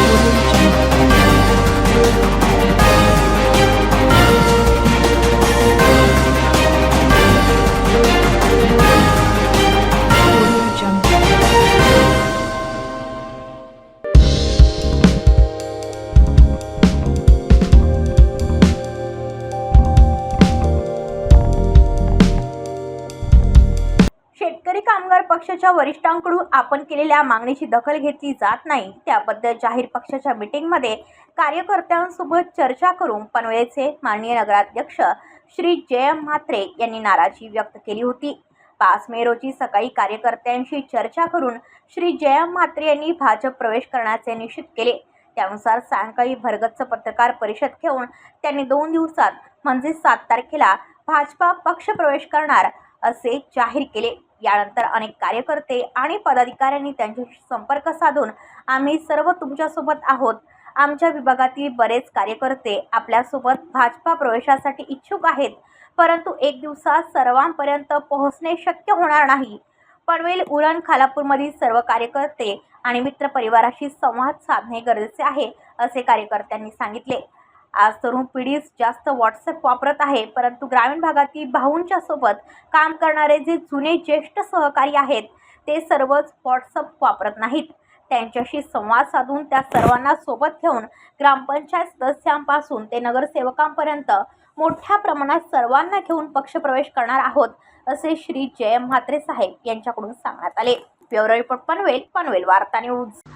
Thank you. शेतकरी कामगार पक्षाच्या वरिष्ठांकडून आपण केलेल्या मागणीची दखल घेतली जात नाही. त्याबद्दल जाहीर पक्षाच्या मीटिंगमध्ये कार्यकर्त्यांसोबत चर्चा करून पनवेलचे माननीय नगराध्यक्ष श्री जयम म्हात्रे यांनी नाराजी व्यक्त केली होती. पाच मे रोजी सकाळी कार्यकर्त्यांशी चर्चा करून श्री जयम म्हात्रे यांनी भाजप प्रवेश करण्याचे निश्चित केले. त्यानुसार सायंकाळी भरगच्च पत्रकार परिषद घेऊन त्यांनी दोन दिवसात म्हणजे सात तारखेला भाजपा पक्ष प्रवेश करणार असे जाहीर केले. यानंतर अनेक कार्यकर्ते आणि पदाधिकाऱ्यांनी त्यांच्याशी संपर्क साधून आम्ही सर्व तुमच्यासोबत आहोत. आमच्या विभागातील बरेच कार्यकर्ते आपल्यासोबत भाजपा प्रवेशासाठी इच्छुक आहेत. परंतु एक दिवसात सर्वांपर्यंत पोहोचणे शक्य होणार नाही. पनवेल उरण खालापूरमधील सर्व कार्यकर्ते आणि मित्रपरिवाराशी संवाद साधणे गरजेचे आहे असे कार्यकर्त्यांनी सांगितले. आज तरुण पिढीच जास्त व्हॉट्सअप वापरत आहे परंतु ग्रामीण भागातील भाऊंच्या सोबत काम करणारे जे जुने ज्येष्ठ सहकारी आहेत ते सर्वच व्हॉट्सअप वापरत नाहीत. त्यांच्याशी संवाद साधून त्या सर्वांना सोबत घेऊन ग्रामपंचायत सदस्यांपासून ते नगरसेवकांपर्यंत मोठ्या प्रमाणात सर्वांना घेऊन पक्षप्रवेश करणार आहोत असे श्री जयम म्हात्रे साहेब यांच्याकडून सांगण्यात आले. ब्युरो रिपोर्ट पनवेल पनवेल वार्ता न्यूज.